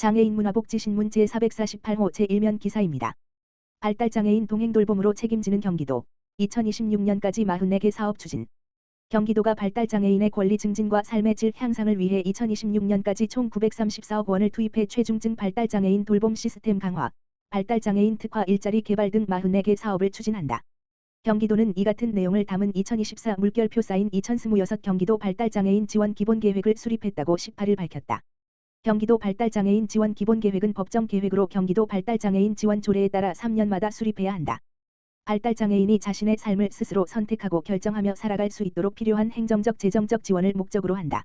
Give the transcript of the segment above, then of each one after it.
장애인 문화복지신문 제448호 제1면 기사입니다. 발달장애인 동행돌봄으로 책임지는 경기도 2026년까지 44개 사업 추진 경기도가 발달장애인의 권리 증진과 삶의 질 향상을 위해 2026년까지 총 934억 원을 투입해 최중증 발달장애인 돌봄 시스템 강화, 발달장애인 특화 일자리 개발 등 44개 사업을 추진한다. 경기도는 이 같은 내용을 담은 2024 물결표 사인 2026 경기도 발달장애인 지원 기본계획을 수립했다고 18일 밝혔다. 경기도 발달장애인 지원 기본계획은 법정 계획으로 경기도 발달장애인 지원 조례에 따라 3년마다 수립해야 한다. 발달장애인이 자신의 삶을 스스로 선택하고 결정하며 살아갈 수 있도록 필요한 행정적 재정적 지원을 목적으로 한다.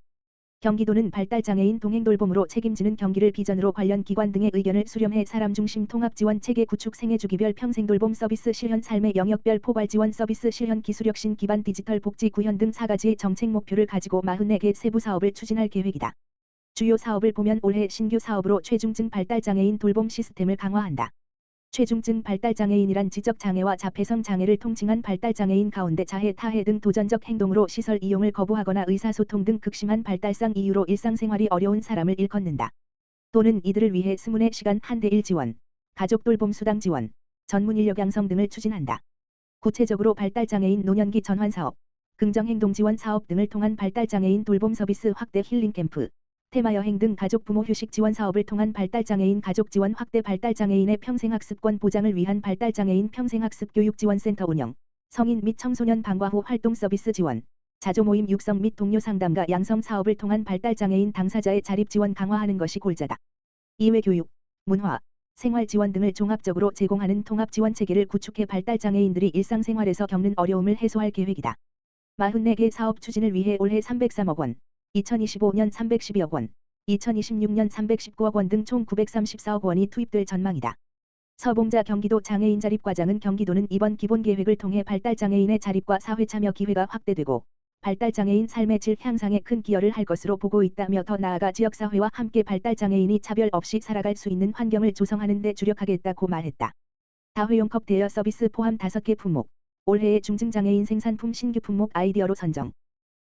경기도는 발달장애인 동행돌봄으로 책임지는 경기를 비전으로 관련 기관 등의 의견을 수렴해 사람중심 통합지원 체계 구축 생애주기별 평생돌봄 서비스 실현 삶의 영역별 포괄지원 서비스 실현 기술혁신 기반 디지털 복지 구현 등 4가지의 정책 목표를 가지고 44개 세부 사업을 추진할 계획이다. 주요 사업을 보면 올해 신규 사업으로 최중증 발달장애인 돌봄 시스템을 강화한다. 최중증 발달장애인이란 지적장애와 자폐성 장애를 통칭한 발달장애인 가운데 자해, 타해 등 도전적 행동으로 시설 이용을 거부하거나 의사소통 등 극심한 발달상 이유로 일상생활이 어려운 사람을 일컫는다. 또는 이들을 위해 스문의 시간 한 대 일 지원, 가족 돌봄 수당 지원, 전문 인력 양성 등을 추진한다. 구체적으로 발달장애인 노년기 전환 사업, 긍정행동 지원 사업 등을 통한 발달장애인 돌봄 서비스 확대 힐링 캠프, 테마 여행 등 가족 부모 휴식 지원 사업을 통한 발달장애인 가족 지원 확대 발달장애인의 평생학습권 보장을 위한 발달장애인 평생학습 교육지원센터 운영, 성인 및 청소년 방과 후 활동 서비스 지원, 자조 모임 육성 및 동료 상담과 양성 사업을 통한 발달장애인 당사자의 자립 지원 강화하는 것이 골자다. 이외 교육, 문화, 생활 지원 등을 종합적으로 제공하는 통합 지원 체계를 구축해 발달장애인들이 일상생활에서 겪는 어려움을 해소할 계획이다. 44개 사업 추진을 위해 올해 303억 원, 2025년 312억 원, 2026년 319억 원 등 총 934억 원이 투입될 전망이다. 서봉자 경기도 장애인 자립과장은 경기도는 이번 기본계획을 통해 발달장애인의 자립과 사회참여 기회가 확대되고 발달장애인 삶의 질 향상에 큰 기여를 할 것으로 보고 있다며 더 나아가 지역사회와 함께 발달장애인이 차별 없이 살아갈 수 있는 환경을 조성하는 데 주력하겠다고 말했다. 다회용컵 대여 서비스 포함 5개 품목, 올해의 중증장애인 생산품 신규 품목 아이디어로 선정.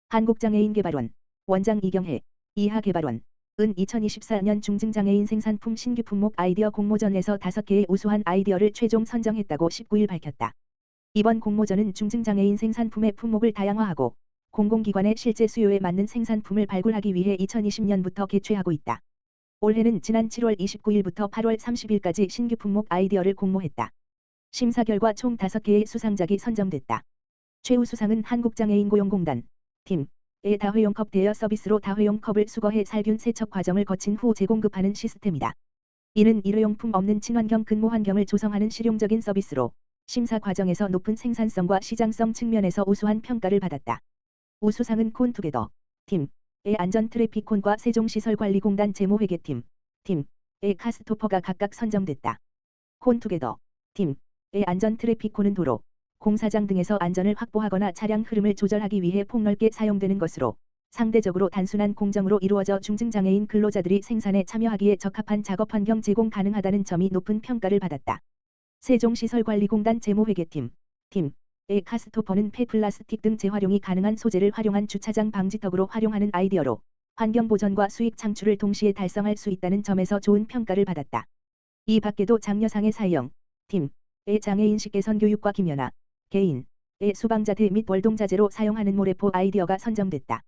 한국장애인개발원 원장 이경혜, 이하 개발원, 은 2024년 중증장애인 생산품 신규 품목 아이디어 공모전에서 5개의 우수한 아이디어를 최종 선정했다고 19일 밝혔다. 이번 공모전은 중증장애인 생산품의 품목을 다양화하고 공공기관의 실제 수요에 맞는 생산품을 발굴하기 위해 2020년부터 개최하고 있다. 올해는 지난 7월 29일부터 8월 30일까지 신규 품목 아이디어를 공모했다. 심사 결과 총 5개의 수상작이 선정됐다. 최우 수상은 한국장애인고용공단, 팀, 의 다회용 컵 대여 서비스로 다회용 컵을 수거해 살균 세척 과정을 거친 후 재공급하는 시스템이다. 이는 일회용품 없는 친환경 근무 환경을 조성하는 실용적인 서비스로 심사 과정에서 높은 생산성과 시장성 측면에서 우수한 평가를 받았다. 우수상은 콘투게더, 팀, 의 안전 트래피콘과 세종시설관리공단 재무회계팀, 팀, 의 카스토퍼가 각각 선정됐다. 콘투게더, 팀, 의 안전 트래피콘은 도로, 공사장 등에서 안전을 확보하거나 차량 흐름을 조절하기 위해 폭넓게 사용되는 것으로 상대적으로 단순한 공정으로 이루어져 중증장애인 근로자들이 생산에 참여하기에 적합한 작업 환경 제공 가능하다는 점이 높은 평가를 받았다. 세종시설관리공단 재무회계팀, 팀, 의 카스토퍼는 폐플라스틱 등 재활용이 가능한 소재를 활용한 주차장 방지턱으로 활용하는 아이디어로 환경 보전과 수익 창출을 동시에 달성할 수 있다는 점에서 좋은 평가를 받았다. 이 밖에도 장려상의 사형, 팀, 의 장애인식 개선 교육과 김연아, 개인, 의 수방자들 및 월동자재로 사용하는 모래포 아이디어가 선정됐다.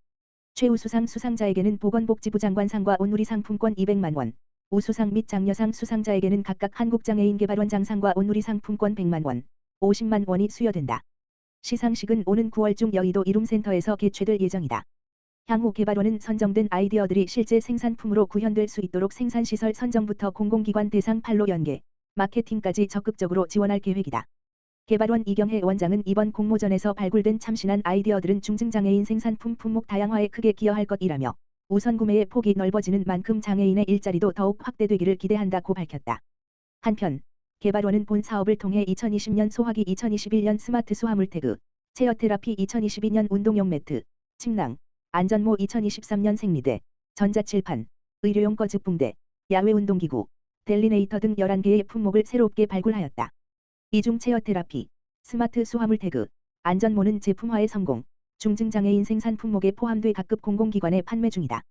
최우수상 수상자에게는 보건복지부 장관상과 온누리 상품권 200만 원, 우수상 및 장려상 수상자에게는 각각 한국장애인개발원 장상과 온누리 상품권 100만 원, 50만 원이 수여된다. 시상식은 오는 9월 중 여의도 이룸센터에서 개최될 예정이다. 향후 개발원은 선정된 아이디어들이 실제 생산품으로 구현될 수 있도록 생산시설 선정부터 공공기관 대상 판로 연계, 마케팅까지 적극적으로 지원할 계획이다. 개발원 이경혜 원장은 이번 공모전에서 발굴된 참신한 아이디어들은 중증장애인 생산품 품목 다양화에 크게 기여할 것이라며 우선 구매의 폭이 넓어지는 만큼 장애인의 일자리도 더욱 확대되기를 기대한다고 밝혔다. 한편 개발원은 본 사업을 통해 2020년 소화기 2021년 스마트 수화물 태그, 체어 테라피 2022년 운동용 매트, 침낭, 안전모 2023년 생리대, 전자칠판, 의료용 거즈붕대, 야외 운동기구, 델리네이터 등 11개의 품목을 새롭게 발굴하였다. 이중 체어 테라피, 스마트 수화물 태그, 안전모는 제품화의 성공, 중증장애인 생산 품목에 포함돼 각급 공공기관에 판매 중이다.